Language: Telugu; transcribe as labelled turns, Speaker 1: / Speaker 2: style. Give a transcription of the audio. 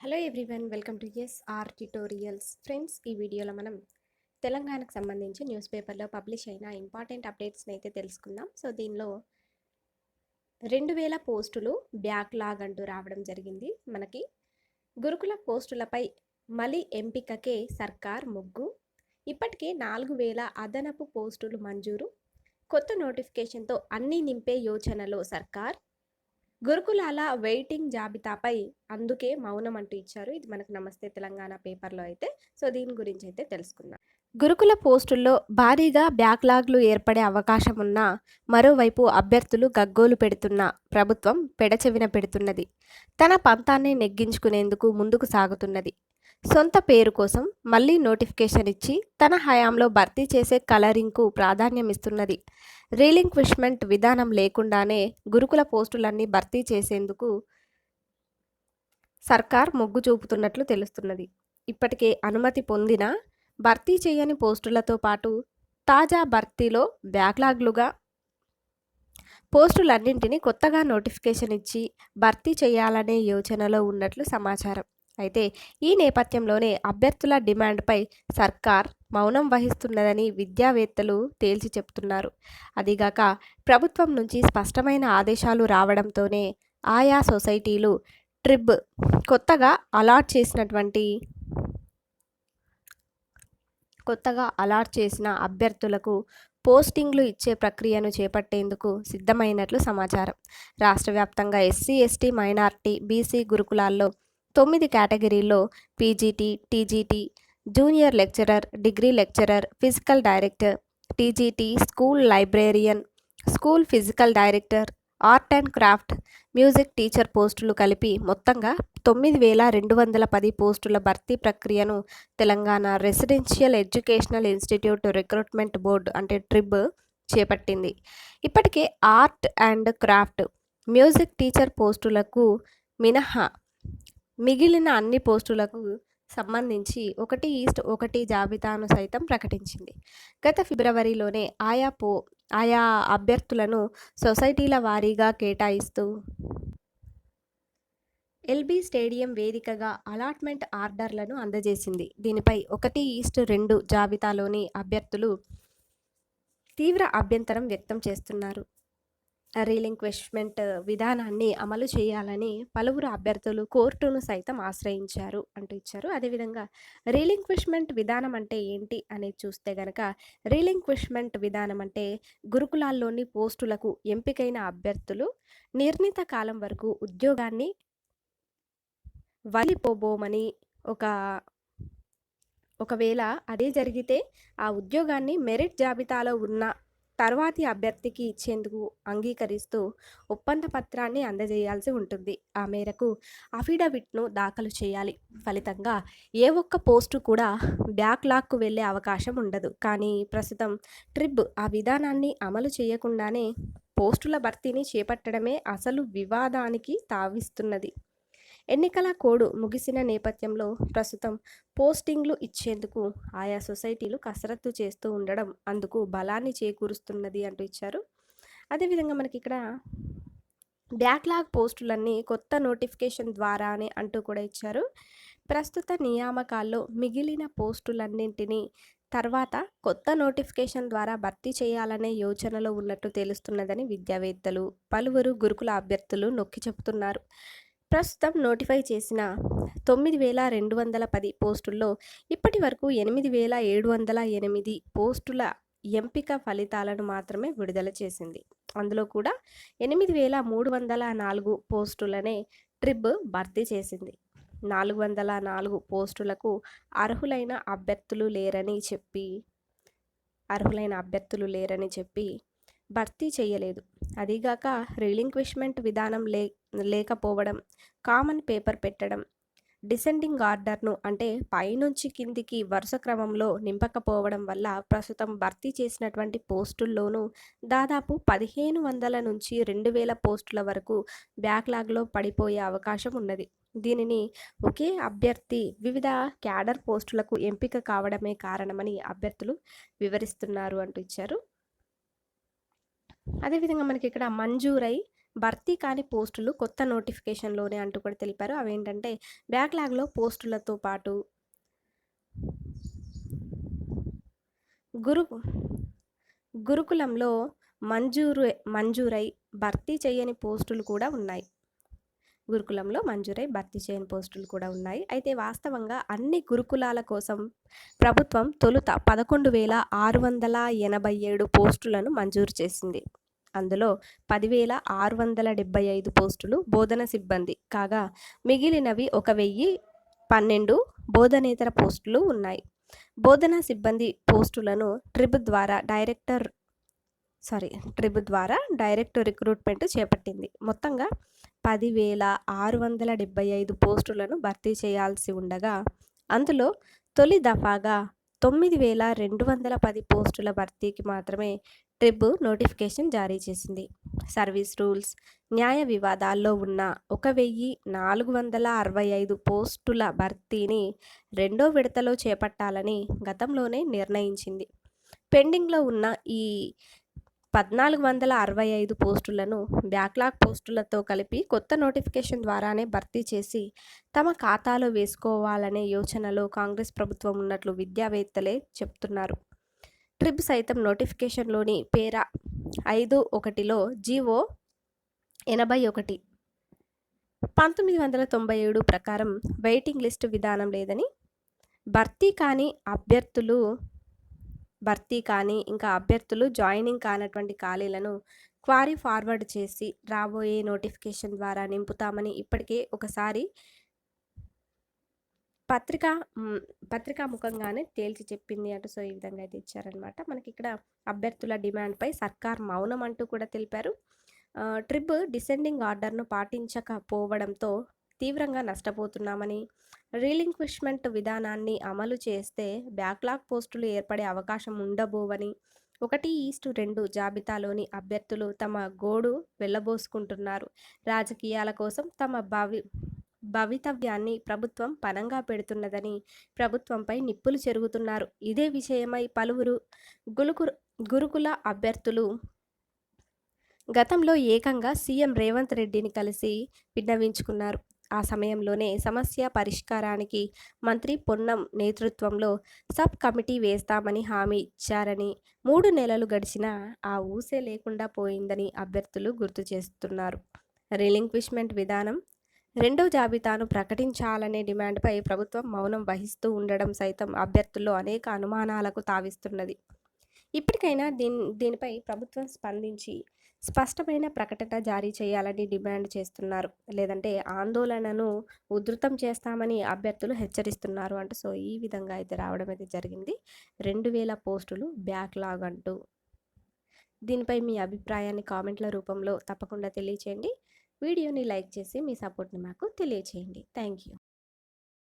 Speaker 1: Hello everyone welcome to S R tutorials friends ఈ వీడియోలో మనం తెలంగాణకు సంబంధించి న్యూస్ పేపర్లో పబ్లిష్ అయిన ఇంపార్టెంట్ అప్డేట్స్ని అయితే తెలుసుకుందాం. సో దీనిలో రెండు వేల పోస్టులు బ్యాక్లాగ్ అంటూ రావడం జరిగింది. మనకి గురుకుల పోస్టులపై మలి ఎంపికకే సర్కార్ ముగ్గు. ఇప్పటికే నాలుగు వేల అదనపు పోస్టులు మంజూరు. కొత్త నోటిఫికేషన్తో అన్ని నింపే యోచనలో సర్కార్. గురుకులాల వెయిటింగ్ జాబితాపై అందుకే మౌనం అంటూ ఇచ్చారు. ఇది మనకు నమస్తే తెలంగాణ పేపర్లో అయితే. సో దీని గురించి అయితే తెలుసుకుందాం. గురుకుల పోస్టుల్లో భారీగా బ్యాక్లాగ్లు ఏర్పడే అవకాశం ఉన్న మరోవైపు అభ్యర్థులు గగ్గోలు పెడుతున్న ప్రభుత్వం పెడచెవిన పెడుతున్నది. తన పంతాన్ని నెగ్గించుకునేందుకు ముందుకు సాగుతున్నది. సొంత పేరు కోసం మళ్ళీ నోటిఫికేషన్ ఇచ్చి తన హయాంలో భర్తీ చేసే కలరింగ్కు ప్రాధాన్యమిస్తున్నది. రీలింక్విష్మెంట్ విధానం లేకుండానే గురుకుల పోస్టులన్నీ భర్తీ చేసేందుకు సర్కార్ మొగ్గు చూపుతున్నట్లు తెలుస్తున్నది. ఇప్పటికే అనుమతి పొందిన భర్తీ చేయని పోస్టులతో పాటు తాజా భర్తీలో బ్యాక్లాగ్లుగా పోస్టులన్నింటినీ కొత్తగా నోటిఫికేషన్ ఇచ్చి భర్తీ చేయాలనే యోచనలో ఉన్నట్లు సమాచారం. అయితే ఈ నేపథ్యంలోనే అభ్యర్థుల డిమాండ్పై సర్కార్ మౌనం వహిస్తున్నదని విద్యావేత్తలు తేల్చి చెప్తున్నారు. అదిగాక ప్రభుత్వం నుంచి స్పష్టమైన ఆదేశాలు రావడంతోనే ఆయా సొసైటీలు ట్రిబ్ కొత్తగా అలాట్ చేసినటువంటి కొత్తగా అలాట్ చేసిన అభ్యర్థులకు పోస్టింగ్లు ఇచ్చే ప్రక్రియను చేపట్టేందుకు సిద్ధమైనట్లు సమాచారం. రాష్ట్ర వ్యాప్తంగా ఎస్సీ ఎస్టీ మైనార్టీ బీసీ గురుకులాల్లో తొమ్మిది కేటగిరీల్లో PGT TGT junior lecturer degree lecturer physical director TGT school librarian school physical director art and craft music teacher పోస్టులు కలిపి మొత్తంగా తొమ్మిది వేల రెండు వందల పది పోస్టుల భర్తీ ప్రక్రియను Telangana residential educational institute recruitment board అంటే ట్రిబ్ చేపట్టింది. ఇప్పటికే art and craft music teacher పోస్టులకు మినహా మిగిలిన అన్ని పోస్టులకు సంబంధించి ఒకటి ఈస్ట్ ఒకటి జాబితాను సైతం ప్రకటించింది. గత ఫిబ్రవరిలోనే ఆయా పో ఆయా అభ్యర్థులను సొసైటీల వారీగా కేటాయిస్తూ ఎల్బీ స్టేడియం వేదికగా అలాట్మెంట్ ఆర్డర్లను అందజేసింది. దీనిపై ఒకటి ఈస్ట్ రెండు జాబితాలోని అభ్యర్థులు తీవ్ర అభ్యంతరం వ్యక్తం చేస్తున్నారు. రీలింక్విష్మెంట్ విధానాన్ని అమలు చేయాలని పలువురు అభ్యర్థులు కోర్టును సైతం ఆశ్రయించారు అంటూ ఇచ్చారు. అదేవిధంగా రీలింక్విష్మెంట్ విధానం అంటే ఏంటి అనేది చూస్తే గనక రీలింక్విష్మెంట్ విధానం అంటే గురుకులాల్లోని పోస్టులకు ఎంపికైన అభ్యర్థులు నిర్ణీత కాలం వరకు ఉద్యోగాన్ని వదిలిపోబోమని ఒక ఒకవేళ అదే జరిగితే ఆ ఉద్యోగాన్ని మెరిట్ జాబితాలో ఉన్న తర్వాతి అభ్యర్థికి ఇచ్చేందుకు అంగీకరిస్తూ ఒప్పంద పత్రాన్ని అందజేయాల్సి ఉంటుంది. ఆ మేరకు అఫిడవిట్ను దాఖలు చేయాలి. ఫలితంగా ఏ ఒక్క పోస్టు కూడా బ్యాక్లాగ్కు వెళ్ళే అవకాశం ఉండదు. కానీ ప్రస్తుతం ట్రిబ్ ఆ విధానాన్ని అమలు చేయకుండానే పోస్టుల భర్తీని చేపట్టడమే అసలు వివాదానికి తావిస్తున్నది. ఎన్నికల కోడ్ ముగిసిన నేపథ్యంలో ప్రస్తుతం పోస్టింగ్లు ఇచ్చేందుకు ఆయా సొసైటీలు కసరత్తు చేస్తూ ఉండడం అందుకు బలాన్ని చేకూరుస్తున్నది అంటూ ఇచ్చారు. అదేవిధంగా మనకి ఇక్కడ బ్యాక్లాగ్ పోస్టులన్నీ కొత్త నోటిఫికేషన్ ద్వారానే అంటూ కూడా ఇచ్చారు. ప్రస్తుత నియామకాల్లో మిగిలిన పోస్టులన్నింటినీ తర్వాత కొత్త నోటిఫికేషన్ ద్వారా భర్తీ చేయాలనే యోచనలో ఉన్నట్టు తెలుస్తున్నదని విద్యావేత్తలు పలువురు గురుకుల అభ్యర్థులు నొక్కి చెబుతున్నారు. ప్రస్తుతం నోటిఫై చేసిన తొమ్మిది వేల రెండు వందల పది పోస్టుల్లో ఇప్పటి వరకు ఎనిమిది వేల ఏడు వందల ఎనిమిది పోస్టుల ఎంపిక ఫలితాలను మాత్రమే విడుదల చేసింది. అందులో కూడా ఎనిమిది వేల మూడు వందల నాలుగు పోస్టులనే ట్రిబ్ భర్తీ చేసింది. నాలుగు వందల నాలుగు పోస్టులకు అర్హులైన అభ్యర్థులు లేరని చెప్పి అర్హులైన అభ్యర్థులు లేరని చెప్పి భర్తీ చేయలేదు. అదిగాక రిలింక్విష్మెంట్ విధానం లే లేకపోవడం కామన్ పేపర్ పెట్టడం డిసెండింగ్ ఆర్డర్ను అంటే పైనుంచి కిందికి వరుస క్రమంలో నింపకపోవడం వల్ల ప్రస్తుతం భర్తీ చేసినటువంటి పోస్టుల్లోనూ దాదాపు పదిహేను వందల నుంచి రెండు వేల పోస్టుల వరకు బ్యాక్లాగ్లో పడిపోయే అవకాశం ఉన్నది. దీనిని ఒకే అభ్యర్థి వివిధ క్యాడర్ పోస్టులకు ఎంపిక కావడమే కారణమని అభ్యర్థులు వివరిస్తున్నారు అంటూ ఇచ్చారు. అదేవిధంగా మనకి ఇక్కడ మంజూరై భర్తీ కాని పోస్టులు కొత్త నోటిఫికేషన్లోనే అంటూ కూడా తెలిపారు. అవేంటంటే బ్యాక్లాగ్లో పోస్టులతో పాటు గురు గురుకులంలో మంజూరు మంజూరై భర్తీ చేయని పోస్టులు కూడా ఉన్నాయి. గురుకులంలో మంజూరై భర్తీ చేయని పోస్టులు కూడా ఉన్నాయి. అయితే వాస్తవంగా అన్ని గురుకులాల కోసం ప్రభుత్వం తొలుత పదకొండు వేల ఆరు వందల ఎనభై ఏడు పోస్టులను మంజూరు చేసింది. అందులో పదివేల ఆరు వందల డెబ్బై ఐదు పోస్టులు బోధన సిబ్బంది. కాగా మిగిలినవి ఒక వెయ్యి పన్నెండు బోధనేతర పోస్టులు ఉన్నాయి. బోధనా సిబ్బంది పోస్టులను ట్రిబ్ ద్వారా డైరెక్టర్ సారీ ట్రిబ్ ద్వారా డైరెక్ట్ రిక్రూట్మెంట్ చేపట్టింది. మొత్తంగా పదివేల ఆరు వందల డెబ్బై ఐదు పోస్టులను భర్తీ చేయాల్సి ఉండగా అందులో తొలి దఫాగా తొమ్మిది వేల రెండు వందల పది పోస్టుల భర్తీకి మాత్రమే ట్రిబ్ నోటిఫికేషన్ జారీ చేసింది. సర్వీస్ రూల్స్ న్యాయ వివాదాల్లో ఉన్న ఒక వెయ్యి నాలుగు వందల అరవై ఐదు పోస్టుల భర్తీని రెండో విడతలో చేపట్టాలని గతంలోనే నిర్ణయించింది. పెండింగ్లో ఉన్న ఈ పద్నాలుగు వందల అరవై ఐదు పోస్టులను బ్యాక్లాగ్ పోస్టులతో కలిపి కొత్త నోటిఫికేషన్ ద్వారానే భర్తీ చేసి తమ ఖాతాలో వేసుకోవాలనే యోచనలో కాంగ్రెస్ ప్రభుత్వం ఉన్నట్లు విద్యావేత్తలే చెప్తున్నారు. ట్రిబ్ సైతం నోటిఫికేషన్లోని పేర ఐదు ఒకటిలో జీవో ఎనభై ఒకటి. పంతొమ్మిది వందల తొంభై ఏడు ప్రకారం వెయిటింగ్ లిస్టు విధానం లేదని భర్తీ కాని అభ్యర్థులు భర్తీ కానీ ఇంకా అభ్యర్థులు జాయినింగ్ కానటువంటి ఖాళీలను క్వారీ ఫార్వర్డ్ చేసి రాబోయే నోటిఫికేషన్ ద్వారా నింపుతామని ఇప్పటికే ఒకసారి పత్రిక పత్రికా ముఖంగానే తేల్చి చెప్పింది అంటూ సో ఈ విధంగా అయితే ఇచ్చారనమాట మనకి ఇక్కడ అభ్యర్థుల డిమాండ్పై సర్కార్ మౌనం అంటూ కూడా తెలిపారు. ట్రిప్ డిసెండింగ్ ఆర్డర్ను పాటించకపోవడంతో తీవ్రంగా నష్టపోతున్నామని రీలింక్విష్మెంట్ విధానాన్ని అమలు చేస్తే బ్యాక్లాగ్ పోస్టులు ఏర్పడే అవకాశం ఉండబోవని ఒకటి ఈస్టు రెండు జాబితాలోని అభ్యర్థులు తమ గోడు వెళ్ళబోసుకుంటున్నారు రాజకీయాల కోసం తమ భవి భవితవ్యాన్ని ప్రభుత్వం పనంగా పెడుతున్నదని ప్రభుత్వంపై నిప్పులు చెరుగుతున్నారు. ఇదే విషయమై పలువురు గులుకు గురుకుల అభ్యర్థులు గతంలో ఏకంగా సీఎం రేవంత్ రెడ్డిని కలిసి విన్నవించుకున్నారు. ఆ సమయంలోనే సమస్య పరిష్కారానికి మంత్రి పొన్నం నేతృత్వంలో సబ్ కమిటీ వేస్తామని హామీ ఇచ్చారని మూడు నెలలు గడిచినా ఆ ఊసే లేకుండా పోయిందని అభ్యర్థులు గుర్తు చేస్తున్నారు. రిలింక్విష్మెంట్ విధానం రెండో జాబితాను ప్రకటించాలనే డిమాండ్పై ప్రభుత్వం మౌనం వహిస్తూ ఉండడం సైతం అభ్యర్థుల్లో అనేక అనుమానాలకు తావిస్తున్నది. ఇప్పటికైనా దీని దీనిపై ప్రభుత్వం స్పందించి స్పష్టమైన ప్రకటన జారీ చేయాలని డిమాండ్ చేస్తున్నారు. లేదంటే ఆందోళనను ఉధృతం చేస్తామని అభ్యర్థులు హెచ్చరిస్తున్నారు అంటూ సో ఈ విధంగా అయితే రావడం అయితే జరిగింది. రెండు వేల పోస్టులు బ్యాక్లాగ్ అంటూ. దీనిపై మీ అభిప్రాయాన్ని కామెంట్ల రూపంలో తప్పకుండా తెలియచేయండి. వీడియోని లైక్ చేసి మీ సపోర్ట్ని మాకు తెలియచేయండి. Thank you.